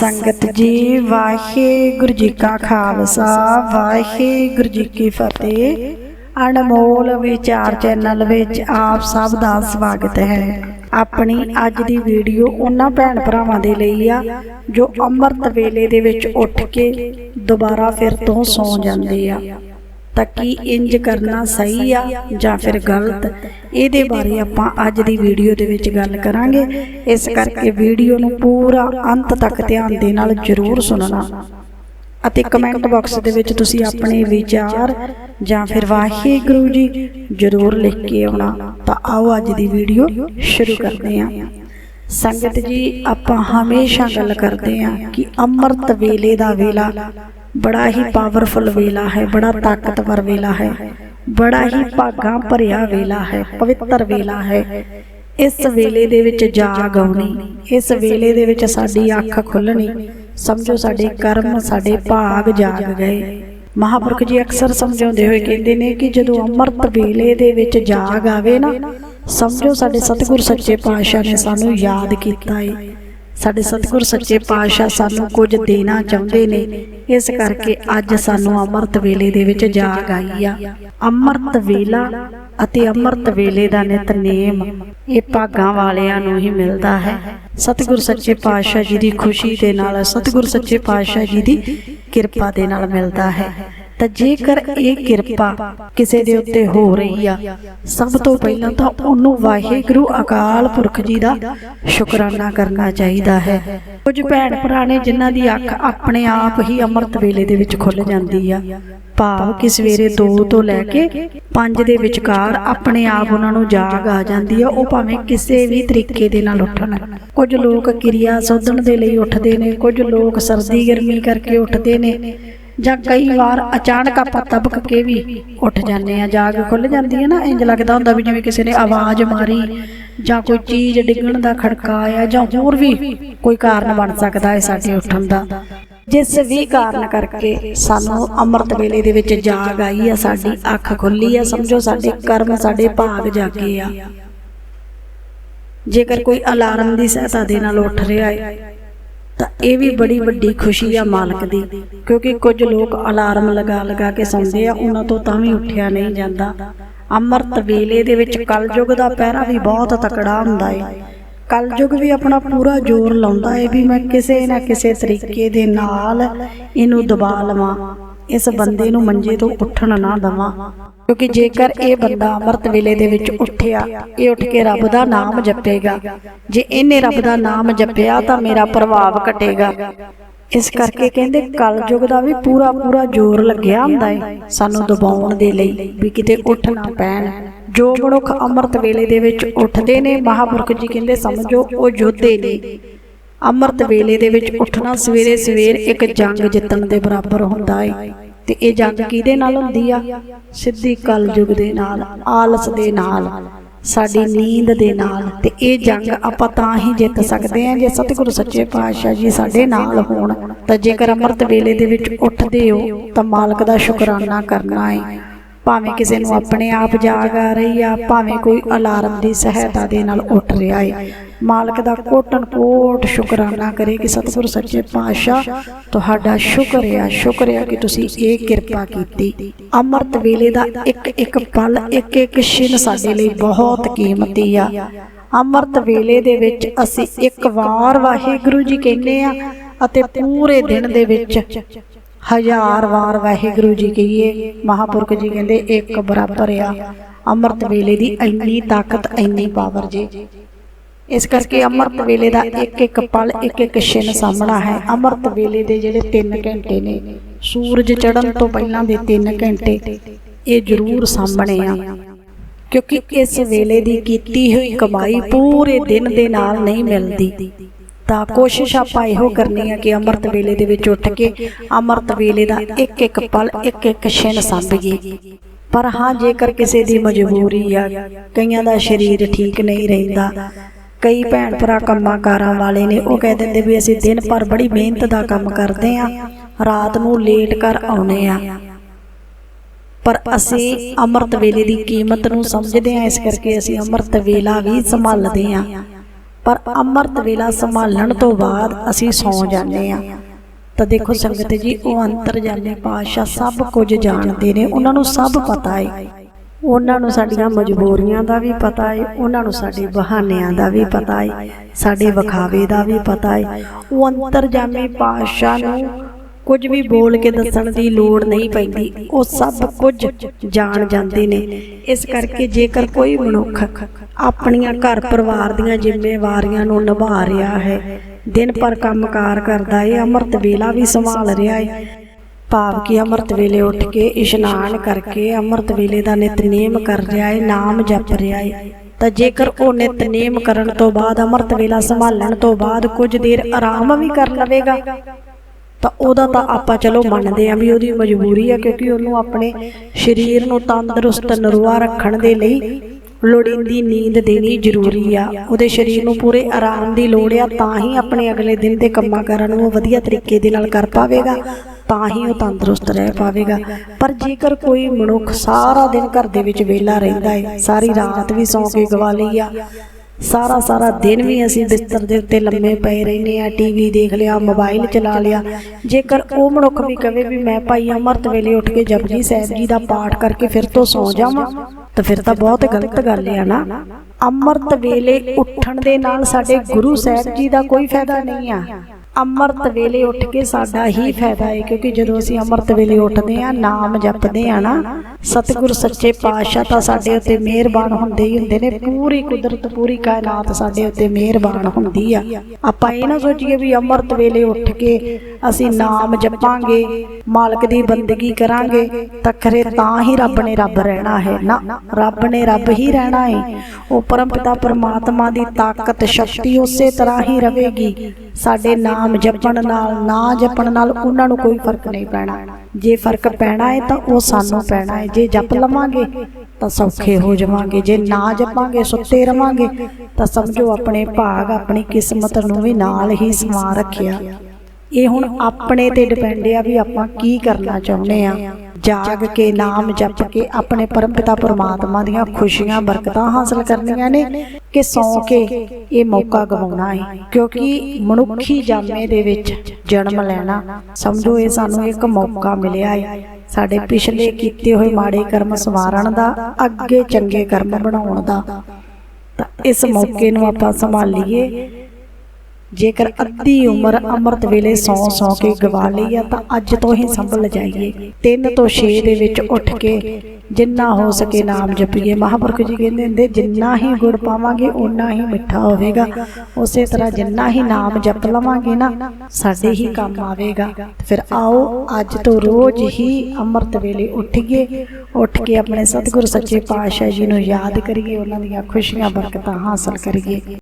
ਸੰਗਤ ਜੀ, ਵਾਹਿਗੁਰੂ ਜੀ ਕਾ ਖਾਲਸਾ, ਵਾਹਿਗੁਰੂ ਜੀ ਕੀ ਫਤਿਹ। ਅਨਮੋਲ ਵਿਚਾਰ ਚੈਨਲ ਵਿੱਚ ਆਪ ਸਭ ਦਾ ਸਵਾਗਤ ਹੈ। ਆਪਣੀ ਅੱਜ ਦੀ ਵੀਡੀਓ ਉਹਨਾਂ ਭੈਣ ਭਰਾਵਾਂ ਦੇ ਲਈ ਆ, ਜੋ ਅੰਮ੍ਰਿਤ ਵੇਲੇ ਦੇ ਵਿੱਚ ਉੱਠ ਕੇ ਦੁਬਾਰਾ ਫਿਰ ਤੋਂ ਸੌਂ ਜਾਂਦੇ ਆ। ਤਾਂ ਕੀ ਇੰਜ ਕਰਨਾ ਸਹੀ ਆ ਜਾਂ ਫਿਰ ਗਲਤ? ਇਹਦੇ ਬਾਰੇ ਆਪਾਂ ਅੱਜ ਦੀ ਵੀਡੀਓ ਦੇ ਵਿੱਚ ਗੱਲ ਕਰਾਂਗੇ। ਇਸ ਕਰਕੇ ਵੀਡੀਓ ਨੂੰ ਪੂਰਾ ਅੰਤ ਤੱਕ ਧਿਆਨ ਦੇ ਨਾਲ ਜ਼ਰੂਰ ਸੁਣਨਾ। ਅਤੇ ਕਮੈਂਟ ਬਾਕਸ ਦੇ ਵਿੱਚ ਤੁਸੀਂ ਆਪਣੇ ਵਿਚਾਰ ਜਾਂ ਫਿਰ ਵਾਹਿਗੁਰੂ ਜੀ ਜ਼ਰੂਰ ਲਿਖ ਕੇ ਆਉਣਾ। ਤਾਂ ਆਓ ਅੱਜ ਦੀ ਵੀਡੀਓ ਸ਼ੁਰੂ ਕਰਦੇ ਹਾਂ। ਸੰਗਤ ਜੀ ਆਪਾਂ ਹਮੇਸ਼ਾ ਗੱਲ ਕਰਦੇ ਹਾਂ ਕਿ ਅੰਮ੍ਰਿਤ ਵੇਲੇ ਦਾ ਵੇਲਾ ਬੜਾ ਹੀ ਪਾਵਰਫੁਲ ਵੇਲਾ ਹੈ ਬੜਾ ਤਾਕਤਵਰ ਵੇਲਾ ਹੈ ਬੜਾ ਹੀ ਭਾਗਾਂ ਭਰਿਆ ਵੇਲਾ ਹੈ ਪਵਿੱਤਰ ਵੇਲਾ ਹੈ। ਇਸ ਵੇਲੇ ਦੇ ਵਿੱਚ ਜਾਗ ਆਉਣੀ ਇਸ ਵੇਲੇ ਦੇ ਵਿੱਚ ਸਾਡੀ ਅੱਖ ਖੁੱਲਣੀ ਸਮਝੋ ਸਾਡੇ ਕਰਮ ਸਾਡੇ ਭਾਗ ਜਾਗ ਗਏ। ਮਹਾਪੁਰਖ ਜੀ ਅਕਸਰ ਸਮਝਾਉਂਦੇ ਹੋਏ ਕਹਿੰਦੇ ਨੇ ਕਿ ਜਦੋਂ ਅੰਮ੍ਰਿਤ ਵੇਲੇ ਦੇ ਵਿੱਚ ਜਾਗ ਆਵੇ ਨਾ ਸਮਝੋ ਸਾਡੇ ਸਤਿਗੁਰ ਸੱਚੇ ਪਾਤਸ਼ਾਹ ਨੇ ਸਾਨੂੰ ਯਾਦ ਕੀਤਾ ਏ। ਸਾਡੇ ਸਤਿਗੁਰ ਸੱਚੇ ਪਾਤਸ਼ਾਹ ਸਾਨੂੰ ਕੁਝ ਦੇਣਾ ਚਾਹੁੰਦੇ ਨੇ। ਇਸ ਕਰਕੇ ਅੱਜ ਸਾਨੂੰ ਅੰਮ੍ਰਿਤ ਵੇਲੇ ਦੇ ਵਿੱਚ ਜਾਗ ਆਈ ਆ। ਅੰਮ੍ਰਿਤ ਵੇਲਾ ਅਤੇ ਅੰਮ੍ਰਿਤ ਵੇਲੇ ਦਾ ਨਿਤਨੇਮ ਇਹ ਭਾਗਾਂ ਵਾਲਿਆਂ ਨੂੰ ਹੀ ਮਿਲਦਾ ਹੈ। ਸਤਿਗੁਰ ਸੱਚੇ ਪਾਤਸ਼ਾਹ ਜੀ ਦੀ ਖੁਸ਼ੀ ਦੇ ਨਾਲ ਸਤਿਗੁਰ ਸੱਚੇ ਪਾਤਸ਼ਾਹ ਜੀ ਦੀ ਕਿਰਪਾ ਦੇ ਨਾਲ ਮਿਲਦਾ ਹੈ। ਤਾਂ ਜੇਕਰ ਇਹ ਕਿਰਪਾ ਕਿਸੇ ਦੇ ਉੱਤੇ ਹੋ ਰਹੀ ਆ ਸਭ ਤੋਂ ਪਹਿਲਾਂ ਤਾਂ ਉਹਨੂੰ ਵਾਹਿਗੁਰੂ ਅਕਾਲ ਪੁਰਖ ਜੀ ਦਾ ਸ਼ੁਕਰਾਨਾ ਕਰਨਾ ਚਾਹੀਦਾ ਹੈ। ਕੁਝ ਭੈਣ ਭਰਾ ਨੇ ਜਿਨ੍ਹਾਂ ਦੀ ਅੱਖ ਆਪਣੇ ਆਪ ਹੀ ਅੰਮ੍ਰਿਤ ਵੇਲੇ ਦੇ ਵਿੱਚ ਖੁੱਲ ਜਾਂਦੀ ਆ। ਭਾਵ ਕਿ ਸਵੇਰੇ 2 ਤੋਂ ਲੈ ਕੇ 5 ਦੇ ਵਿਚਕਾਰ ਆਪਣੇ ਆਪ ਉਹਨਾਂ ਨੂੰ ਜਾਗ ਆ ਜਾਂਦੀ ਆ ਉਹ ਭਾਵੇਂ ਕਿਸੇ ਵੀ ਤਰੀਕੇ ਦੇ ਨਾਲ ਉੱਠਣ। ਕੁਝ ਲੋਕ ਕਿਰਿਆ ਸੋਧਣ ਦੇ ਲਈ ਉੱਠਦੇ ਨੇ ਕੁਝ ਲੋਕ ਸਰਦੀ ਗਰਮੀ ਕਰਕੇ ਉੱਠਦੇ ਨੇ ਜਾਂ ਕਈ ਵਾਰ ਅਚਾਨਕ ਆਪਾਂ ਤਬਕ ਕੇ ਵੀ ਉੱਠ ਜਾਂਦੇ ਆ ਜਾਗ ਖੁੱਲ ਜਾਂਦੀ ਹੈ ਨਾ ਇੰਜ ਲੱਗਦਾ ਹੁੰਦਾ ਵੀ ਜਿਵੇਂ ਕਿਸੇ ਨੇ ਆਵਾਜ਼ ਮਾਰੀ ਜਾਂ ਕੋਈ ਚੀਜ਼ ਡਿੱਗਣ ਦਾ ਖੜਕਾ ਆਇਆ ਜਾਂ ਹੋਰ ਵੀ ਕੋਈ ਕਾਰਨ ਬਣ ਸਕਦਾ ਹੈ ਸਾਡੇ ਉੱਠਣ ਦਾ। ਜਿਸ ਵੀ ਕਾਰਨ ਕਰਕੇ ਸਾਨੂੰ ਅੰਮ੍ਰਿਤ ਵੇਲੇ ਦੇ ਵਿੱਚ ਜਾਗ ਆਈ ਆ ਸਾਡੀ ਅੱਖ ਖੁੱਲੀ ਆ ਸਮਝੋ ਸਾਡੇ ਕਰਮ ਸਾਡੇ ਭਾਗ ਜਾਗੇ ਆ। ਜੇਕਰ ਕੋਈ ਅਲਾਰਮ ਦੀ ਸਹਾਇਤਾ ਦੇ ਨਾਲ ਉੱਠ ਰਿਹਾ ਹੈ ਤਾਂ ਇਹ ਵੀ ਬੜੀ ਵੱਡੀ ਖੁਸ਼ੀ ਆ ਮਾਲਕ ਦੀ, ਕਿਉਂਕਿ ਕੁਝ ਲੋਕ ਅਲਾਰਮ ਲਗਾ ਲਗਾ ਕੇ ਸੌਂਦੇ ਆ, ਉਹਨਾਂ ਤੋਂ ਤਾਂ ਵੀ ਉੱਠਿਆ ਨਹੀਂ ਜਾਂਦਾ। ਅੰਮ੍ਰਿਤ ਵੇਲੇ ਦੇ ਵਿੱਚ ਕਲਯੁਗ ਦਾ ਪਹਿਰਾ ਵੀ ਬਹੁਤ ਤਕੜਾ ਹੁੰਦਾ ਹੈ ਕਲਯੁਗ ਵੀ ਆਪਣਾ ਪੂਰਾ ਜ਼ੋਰ ਲਾਉਂਦਾ ਏ ਵੀ ਮੈਂ ਕਿਸੇ ਨਾ ਕਿਸੇ ਤਰੀਕੇ ਦੇ ਨਾਲ ਇਹਨੂੰ ਦਬਾ ਲਵਾਂ। ਇਸ ਬੰਦੇ ਨੂੰ ਮੰਜੇ ਤੋਂ ਉੱਠਣ ਨਾ ਦਵਾਂ। ਕਿਉਂਕਿ ਜੇਕਰ ਇਹ ਬੰਦਾ ਅੰਮ੍ਰਿਤ ਵੇਲੇ ਦੇ ਵਿੱਚ ਉੱਠਿਆ, ਇਹ ਉੱਠ ਕੇ ਰੱਬ ਦਾ ਨਾਮ ਜਪੇਗਾ। ਜੇ ਇਹਨੇ ਰੱਬ ਦਾ ਨਾਮ ਜਪਿਆ ਤਾਂ ਮੇਰਾ ਪ੍ਰਭਾਵ ਘਟੇਗਾ। ਇਸ ਕਰਕੇ ਕਹਿੰਦੇ ਕਲਯੁਗ ਦਾ ਵੀ ਪੂਰਾ ਪੂਰਾ ਜ਼ੋਰ ਲੱਗਿਆ ਹੁੰਦਾ ਹੈ ਸਾਨੂੰ ਦਬਾਉਣ ਦੇ ਲਈ ਵੀ ਕਿਤੇ ਉੱਠ ਨਾ ਪੈਣ। ਜੋ ਮਨੁੱਖ ਅੰਮ੍ਰਿਤ ਵੇਲੇ ਦੇ ਵਿੱਚ ਉੱਠਦੇ ਨੇ, ਮਹਾਪੁਰਖ ਜੀ ਕਹਿੰਦੇ, ਸਮਝੋ, ਉਹ ਯੋਧੇ ਨੇ। ਅੰਮ੍ਰਿਤ ਵੇਲੇ ਦੇ ਵਿੱਚ ਉੱਠਣਾ ਸਵੇਰੇ ਸਵੇਰ ਇੱਕ ਜੰਗ ਜਿੱਤਣ ਦੇ ਬਰਾਬਰ ਹੁੰਦਾ ਹੈ ਤੇ ਇਹ ਜੰਗ ਕਿਹਦੇ ਨਾਲ ਹੁੰਦੀ ਆ? ਸਿੱਧੀ ਕਲਯੁਗ ਦੇ ਨਾਲ ਆਲਸ ਦੇ ਨਾਲ ਸਾਡੀ ਨੀਂਦ ਦੇ ਨਾਲ। ਤੇ ਇਹ ਜੰਗ ਆਪਾਂ ਤਾਂ ਹੀ ਜਿੱਤ ਸਕਦੇ ਹਾਂ ਜੇ ਸਤਿਗੁਰੂ ਸੱਚੇ ਪਾਤਸ਼ਾਹ ਜੀ ਸਾਡੇ ਨਾਲ ਹੋਣ ਤਾਂ ਜੇਕਰ ਅੰਮ੍ਰਿਤ ਵੇਲੇ ਦੇ ਵਿੱਚ ਉੱਠਦੇ ਹੋ ਤਾਂ ਮਾਲਕ ਦਾ ਸ਼ੁਕਰਾਨਾ ਕਰਨਾ ਹੈ ਭਾਵੇਂ ਕਿਸੇ ਨੂੰ ਆਪਣੇ ਆਪ ਜਾਗ ਆ ਰਹੀ ਆ ਭਾਵੇਂ ਕੋਈ ਅਲਾਰਮ ਦੀ ਸਹਾਇਤਾ ਦੇ ਨਾਲ ਉੱਠ ਰਿਹਾ ਹੈ ਮਾਲਕ ਦਾ ਕੋਟਨ ਕੋਟ ਸ਼ੁਕਰਾਨਾ ਕਰੇ ਕਿ ਸਤਿਗੁਰ ਸੱਚੇ ਪਾਤਸ਼ਾਹ, ਤੁਹਾਡਾ ਸ਼ੁਕਰ ਆ ਸ਼ੁਕਰ ਆ ਕਿ ਤੁਸੀਂ ਇਹ ਕਿਰਪਾ ਕੀਤੀ। ਅੰਮ੍ਰਿਤ ਵੇਲੇ ਦਾ ਇੱਕ ਇੱਕ ਪਲ, ਇੱਕ ਇੱਕ ਛਿਨ ਸਾਡੇ ਲਈ ਬਹੁਤ ਕੀਮਤੀ ਆ। ਅੰਮ੍ਰਿਤ ਵੇਲੇ ਦੇ ਵਿੱਚ ਅਸੀਂ ਇੱਕ ਵਾਰ ਵਾਹਿਗੁਰੂ ਜੀ ਕਹਿੰਦੇ ਆ ਅਤੇ ਪੂਰੇ ਦਿਨ ਦੇ ਵਿੱਚ ਹਜ਼ਾਰ ਵਾਰ ਵਾਹਿਗੁਰੂ ਜੀ ਕਹੀਏ। ਮਹਾਪੁਰਖ ਜੀ ਕਹਿੰਦੇ, ਇੱਕ ਬਰਾਬਰ ਆ। ਅੰਮ੍ਰਿਤ ਵੇਲੇ ਦੀ ਇੰਨੀ ਤਾਕਤ, ਇੰਨੀ ਪਾਵਰ ਜੀ। ਇਸ ਕਰਕੇ ਅੰਮ੍ਰਿਤ ਵੇਲੇ ਦਾ ਇੱਕ ਇੱਕ ਪਲ ਇੱਕ ਇੱਕ ਛਿਨ ਸਾਹਮਣਾ ਹੈ। ਅੰਮ੍ਰਿਤ ਵੇਲੇ ਦੇ ਜਿਹੜੇ 3 ਘੰਟੇ ਨੇ ਸੂਰਜ ਚੜ੍ਹਨ ਤੋਂ ਪਹਿਲਾਂ ਦੇ 3 ਘੰਟੇ ਇਹ ਜ਼ਰੂਰ ਸਾਹਮਣੇ ਆ ਕਿਉਂਕਿ ਇਸ ਵੇਲੇ ਦੀ ਕੀਤੀ ਹੋਈ ਕਮਾਈ ਪੂਰੇ ਦਿਨ ਦੇ ਨਾਲ ਨਹੀਂ ਮਿਲਦੀ। ਤਾਂ ਕੋਸ਼ਿਸ਼ ਆਪਾਂ ਇਹੋ ਕਰਨੀ ਹੈ ਕਿ ਅੰਮ੍ਰਿਤ ਵੇਲੇ ਦੇ ਵਿੱਚ ਉੱਠ ਕੇ ਅੰਮ੍ਰਿਤ ਵੇਲੇ ਦਾ ਇੱਕ ਇੱਕ ਪਲ ਇੱਕ ਇੱਕ ਛਿਨ ਸਾਂਭੀਏ। ਪਰ ਹਾਂ ਜੇਕਰ ਕਿਸੇ ਦੀ ਮਜਬੂਰੀ ਆ ਕਈਆਂ ਦਾ ਸਰੀਰ ਠੀਕ ਨਹੀਂ ਰਹਿੰਦਾ ਕਈ ਭੈਣ ਭਰਾ ਕੰਮਾਂ ਕਾਰਾਂ ਵਾਲੇ ਨੇ ਉਹ ਕਹਿ ਦਿੰਦੇ ਵੀ ਅਸੀਂ ਦਿਨ ਭਰ ਬੜੀ ਮਿਹਨਤ ਦਾ ਕੰਮ ਕਰਦੇ ਆ, ਰਾਤ ਨੂੰ ਲੇਟ ਕਰ ਆਉਨੇ ਆ। ਪਰ ਅਸੀਂ ਅੰਮ੍ਰਿਤ ਵੇਲੇ ਦੀ ਕੀਮਤ ਨੂੰ ਸਮਝਦੇ ਆ, ਇਸ ਕਰਕੇ ਅਸੀਂ ਅੰਮ੍ਰਿਤ ਵੇਲਾ ਵੀ ਸੰਭਾਲਦੇ ਆ। ਪਰ ਅੰਮ੍ਰਿਤ ਵੇਲਾ ਸੰਭਾਲਣ ਤੋਂ ਬਾਅਦ ਅਸੀਂ ਸੌ ਜਾਂਦੇ ਆ। ਤਾਂ ਦੇਖੋ ਸੰਗਤ ਜੀ, ਉਹ ਅੰਤਰਜਾਮੀ ਪਾਤਸ਼ਾਹ ਸਭ ਕੁਝ ਜਾਣਦੇ ਨੇ, ਉਹਨਾਂ ਨੂੰ ਸਭ ਪਤਾ ਹੈ ਉਹਨਾਂ ਨੂੰ ਸਾਡੀਆਂ ਮਜਬੂਰੀਆਂ ਦਾ ਵੀ ਪਤਾ ਹੈ ਉਹਨਾਂ ਨੂੰ ਸਾਡੇ ਬਹਾਨਿਆਂ ਦਾ ਵੀ ਪਤਾ ਹੈ ਸਾਡੇ ਵਿਖਾਵੇ ਦਾ ਵੀ ਪਤਾ ਹੈ ਉਹ ਅੰਤਰਜਾਮੀ ਪਾਤਸ਼ਾਹ ਨੂੰ ਕੁਝ ਵੀ ਬੋਲ ਕੇ ਦੱਸਣ ਦੀ ਲੋੜ ਨਹੀਂ ਪੈਂਦੀ, ਉਹ ਸਭ ਕੁਝ ਜਾਣ ਜਾਂਦੇ ਨੇ। ਇਸ ਕਰਕੇ ਜੇਕਰ ਕੋਈ ਮਨੁੱਖ ਆਪਣੀਆਂ ਘਰ ਪਰਿਵਾਰ ਦੀਆਂ ਜ਼ਿੰਮੇਵਾਰੀਆਂ ਨੂੰ ਨਿਭਾ ਰਿਹਾ ਹੈ, ਦਿਨ ਪਰ ਕੰਮਕਾਰ ਕਰਦਾ ਏ, ਅੰਮ੍ਰਿਤ ਵੇਲਾ ਵੀ ਸੰਭਾਲ ਰਿਹਾ ਹੈ ਭਾਵ ਕਿ ਅੰਮ੍ਰਿਤ ਵੇਲੇ ਉੱਠ ਕੇ ਇਸ਼ਨਾਨ ਕਰਕੇ ਅੰਮ੍ਰਿਤ ਵੇਲੇ ਦਾ ਨਿਤਨੇਮ ਕਰ ਰਿਹਾ ਹੈ ਨਾਮ ਜਪ ਰਿਹਾ ਏ ਤਾਂ ਜੇਕਰ ਉਹ ਨਿਤਨੇਮ ਕਰਨ ਤੋਂ ਬਾਅਦ, ਅੰਮ੍ਰਿਤ ਵੇਲਾ ਸੰਭਾਲਣ ਤੋਂ ਬਾਅਦ ਕੁਝ ਦੇਰ ਆਰਾਮ ਵੀ ਕਰ ਲਵੇਗਾ, ਤਾਂ ਉਹਦਾ ਤਾਂ ਆਪਾਂ ਚਲੋ ਮੰਨਦੇ ਆਂ ਵੀ ਉਹਦੀ ਮਜਬੂਰੀ ਆ ਕਿਉਂਕਿ ਉਹਨੂੰ ਆਪਣੇ ਸਰੀਰ ਨੂੰ ਤੰਦਰੁਸਤ ਨਰਵਾ ਰੱਖਣ ਦੇ ਲਈ ਲੋੜੀਂਦੀ ਨੀਂਦ ਦੇਣੀ ਜ਼ਰੂਰੀ ਆ। ਉਹਦੇ ਸਰੀਰ ਨੂੰ ਪੂਰੇ ਆਰਾਮ ਦੀ ਲੋੜ ਆ, ਤਾਂ ਹੀ ਆਪਣੇ ਅਗਲੇ ਦਿਨ ਦੇ ਕੰਮਾਂ ਕਾਰਾਂ ਨੂੰ ਉਹ ਵਧੀਆ ਤਰੀਕੇ ਦੇ ਨਾਲ ਕਰ ਪਾਵੇਗਾ। ਤਾਂ ਹੀ ਉਹ ਤੰਦਰੁਸਤ ਰਹਿ ਪਾਵੇਗਾ। ਪਰ ਜੇਕਰ ਕੋਈ ਮਨੁੱਖ ਸਾਰਾ ਦਿਨ ਘਰ ਦੇ ਵਿੱਚ ਵਿਹਲਾ ਰਹਿੰਦਾ ਹੈ ਸਾਰੀ ਰਾਤ ਵੀ ਸੌਂ ਕੇ ਗਵਾ ਲਈ ਆ, ਸਾਰਾ ਸਾਰਾ ਦਿਨ ਵੀ ਅਸੀਂ ਬਿਸਤਰ ਦੇ ਉੱਤੇ ਲੰਮੇ ਪਏ ਰਹਿੰਦੇ ਆ ਟੀਵੀ ਦੇਖ ਲਿਆ, ਮੋਬਾਈਲ ਚਲਾ ਲਿਆ, ਜੇਕਰ ਉਹ ਮਨੁੱਖ ਵੀ ਕਵੇ ਵੀ ਮੈਂ ਭਾਈ ਅਮਰਤ ਵੇਲੇ ਉੱਠ ਕੇ ਜਪਜੀ ਸਾਹਿਬ ਜੀ ਦਾ ਪਾਠ ਕਰਕੇ ਫਿਰ ਤੋਂ ਸੌ ਜਾਵਾਂ, ਤਾਂ ਫਿਰ ਤਾਂ ਬਹੁਤ ਗਲਤ ਗੱਲ ਆ ਨਾ? ਅੰਮ੍ਰਿਤ ਵੇਲੇ ਉੱਠਣ ਦੇ ਨਾਲ ਸਾਡੇ ਗੁਰੂ ਸਾਹਿਬ ਜੀ ਦਾ ਕੋਈ ਫਾਇਦਾ ਨਹੀਂ ਆ। ਅੰਮ੍ਰਿਤ ਵੇਲੇ ਉੱਠ ਕੇ ਸਾਡਾ ਹੀ ਫਾਇਦਾ ਹੈ ਕਿਉਂਕਿ ਜਦੋਂ ਅਸੀਂ ਅੰਮ੍ਰਿਤ ਵੇਲੇ ਉੱਠਦੇ ਆ ਨਾਮ ਜਪਦੇ ਆ ਨਾ ਸਤਿਗੁਰ ਸੱਚੇ ਪਾਤਸ਼ਾਹ ਤਾਂ ਸਾਡੇ ਉੱਤੇ ਮਿਹਰਬਾਨ ਹੁੰਦੇ ਹੀ ਹੁੰਦੇ ਨੇ ਪੂਰੀ ਕੁਦਰਤ ਪੂਰੀ ਕਾਇਨਾਤ ਸਾਡੇ ਉੱਤੇ ਮਿਹਰਬਾਨ ਹੁੰਦੀ ਆ। ਆਪਾਂ ਇਹ ਨਾ ਸੋਚੀਏ ਵੀ ਅੰਮ੍ਰਿਤ ਵੇਲੇ ਉੱਠ ਕੇ ਅਸੀਂ ਨਾਮ ਜਪਾਂਗੇ ਮਾਲਕ ਦੀ ਬੰਦਗੀ ਕਰਾਂਗੇ ਤਾਂ ਖਰੇ ਤਾਂ ਹੀ ਰੱਬ ਨੇ ਰੱਬ ਰਹਿਣਾ ਹੈ। ਨਾ ਰੱਬ ਨੇ ਰੱਬ ਹੀ ਰਹਿਣਾ ਹੈ ਉਹ ਪਰਮਪਿਤਾ ਪਰਮਾਤਮਾ ਦੀ ਤਾਕਤ ਸ਼ਕਤੀ ਉਸੇ ਤਰ੍ਹਾਂ ਹੀ ਰਵੇਗੀ ਸਾਡੇ ਨਾਮ ਜਪਣ ਨਾਲ, ਨਾ ਜਪਣ ਨਾਲ ਉਹਨਾਂ ਨੂੰ ਕੋਈ ਫ਼ਰਕ ਨਹੀਂ ਪੈਣਾ। ਜੇ ਫ਼ਰਕ ਪੈਣਾ ਹੈ ਤਾਂ ਉਹ ਸਾਨੂੰ ਪੈਣਾ ਹੈ। ਜੇ ਜਪ ਲਵਾਂਗੇ ਤਾਂ ਸੌਖੇ ਹੋ ਜਾਵਾਂਗੇ। ਜੇ ਨਾ ਜਪਾਂਗੇ, ਸੁੱਤੇ ਰਵਾਂਗੇ, ਤਾਂ ਸਮਝੋ ਆਪਣੇ ਭਾਗ, ਆਪਣੀ ਕਿਸਮਤ ਨੂੰ ਵੀ ਨਾਲ ਹੀ ਸਮਾ ਰੱਖਿਆ। ਇਹ ਹੁਣ ਆਪਣੇ ਤੇ ਡਿਪੈਂਡ ਆ ਵੀ ਆਪਾਂ ਕੀ ਕਰਨਾ ਚਾਹੁੰਦੇ ਆ। ਜਾਗ ਕੇ ਨਾਮ ਜਪ ਕੇ ਆਪਣੇ ਪਰਮਪਿਤਾ ਪਰਮਾਤਮਾ ਦੀਆਂ ਖੁਸ਼ੀਆਂ, ਬਰਕਤਾਂ ਹਾਸਲ ਕਰਨੀਆਂ ਨੇ ਕਿ ਸੌ ਕੇ ਇਹ ਮੌਕਾ ਗਵਾਉਣਾ ਹੈ। ਕਿਉਂਕਿ ਮਨੁੱਖੀ ਜਾਮੇ ਦੇ ਵਿੱਚ ਜਨਮ ਲੈਣਾ, ਸਮਝੋ ਇਹ ਸਾਨੂੰ ਇੱਕ ਮੌਕਾ ਮਿਲਿਆ ਹੈ। ਸਾਡੇ ਪਿਛਲੇ ਕੀਤੇ ਹੋਏ ਮਾੜੇ ਕਰਮ ਸਵਾਰਨ ਦਾ, ਅੱਗੇ ਚੰਗੇ ਕਰਮ ਬਣਾਉਣ ਦਾ। ਤਾਂ ਇਸ ਮੌਕੇ ਨੂੰ ਆਪਾਂ ਸੰਭਾਲੀਏ। ਜੇਕਰ ਅੱਧੀ ਉਮਰ ਅੰਮ੍ਰਿਤ ਵੇਲੇ ਸੌ ਸੌ ਕੇ ਗਵਾ ਲਈ ਆ, ਤਾਂ ਅੱਜ ਤੋਂ ਹੀ ਸੰਭਲ ਜਾਈਏ। 3 ਤੋਂ 6 ਦੇ ਵਿੱਚ ਉੱਠ ਕੇ ਜਿੰਨਾ ਹੋ ਸਕੇ ਨਾਮ ਜਪੀਏ। ਮਹਾਂਪੁਰਖ ਜੀ ਕਹਿੰਦੇ ਹੁੰਦੇ, ਜਿੰਨਾ ਹੀ ਗੁੜ ਪਾਵਾਂਗੇ ਉਨਾ ਹੀ ਮਿੱਠਾ ਹੋਵੇਗਾ। ਉਸੇ ਤਰ੍ਹਾਂ ਜਿੰਨਾ ਹੀ ਨਾਮ ਜਪ ਲਵਾਂਗੇ ਨਾ, ਸਾਡੇ ਹੀ ਕੰਮ ਆਵੇਗਾ। ਫਿਰ ਆਓ, ਅੱਜ ਤੋਂ ਰੋਜ਼ ਹੀ ਅੰਮ੍ਰਿਤ ਵੇਲੇ ਉੱਠੀਏ। ਉੱਠ ਕੇ ਆਪਣੇ ਸਤਿਗੁਰ ਸੱਚੇ ਪਾਤਸ਼ਾਹ ਜੀ ਨੂੰ ਯਾਦ ਕਰੀਏ, ਉਹਨਾਂ ਦੀਆਂ ਖੁਸ਼ੀਆਂ, ਬਰਕਤਾਂ ਹਾਸਲ ਕਰੀਏ।